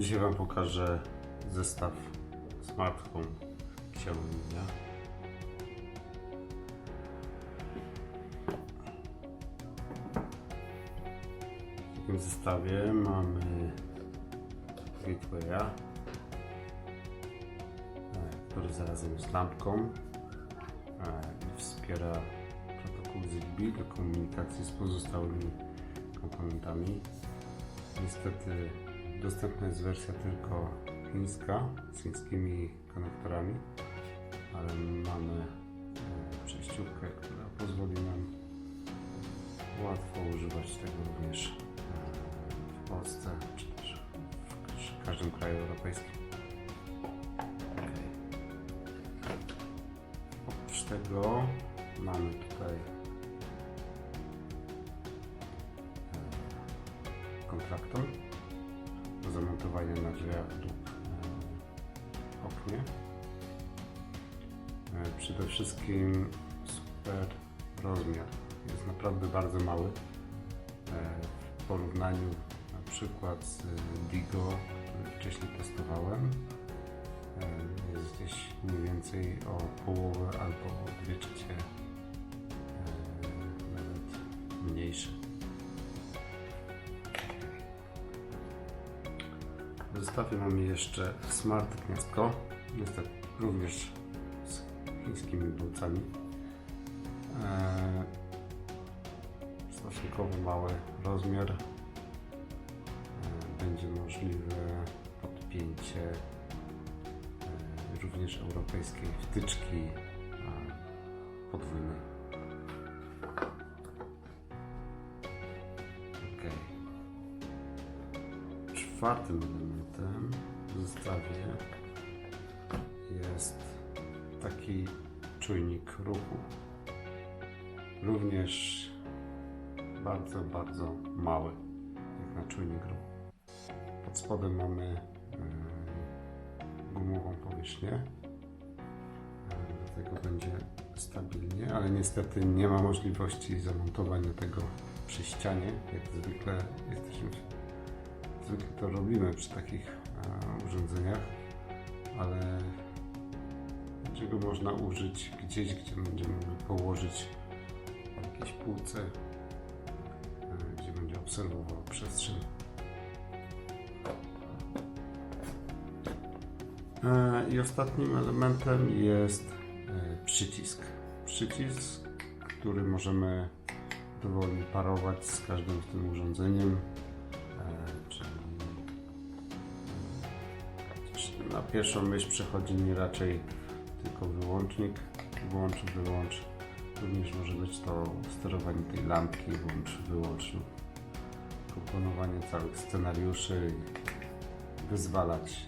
Dzisiaj Wam pokażę zestaw Smart Home Xiaomi. W takim zestawie mamy gatewaya, e, który zarazem jest lampką e, i wspiera protokół Zigbee do komunikacji z pozostałymi komponentami. Niestety dostępna jest wersja tylko chińska z chińskimi konektorami, ale mamy e, przejściówkę, która pozwoli nam łatwo używać tego również e, w Polsce czy też w każdym kraju europejskim. Oprócz tego mamy tutaj e, kontraktor do zamontowania na drzwiach lub e, oknie. E, Przede wszystkim super rozmiar. Jest naprawdę bardzo mały e, w porównaniu na przykład z Digo, który wcześniej testowałem. Jest gdzieś mniej więcej o połowę albo W zestawie mamy jeszcze Smart Gniazdko, niestety również z chińskimi bolcami. Eee, stosunkowo mały rozmiar. Eee, będzie możliwe podpięcie eee, również europejskiej wtyczki eee, podwójnej. Okej. Czwartym elementem zestawie jest taki czujnik ruchu. Również bardzo, bardzo mały, jak na czujnik ruchu. Pod spodem mamy e, gumową powierzchnię. E, Dlatego będzie stabilnie, ale niestety nie ma możliwości zamontowania tego przy ścianie, jak zwykle jesteśmy Zwykle to robimy przy takich e, urządzeniach, ale będzie go można użyć gdzieś, gdzie będziemy położyć na jakiejś półce, e, gdzie będzie obserwował przestrzeń. E, I ostatnim elementem jest e, przycisk. Przycisk, który możemy dowolnie parować z każdym tym urządzeniem. Na pierwszą myśl przychodzi mi raczej tylko wyłącznik. Włącz, wyłącz. Również może być to sterowanie tej lampki, włącz, wyłącz lub komponowanie całych scenariuszy i wyzwalać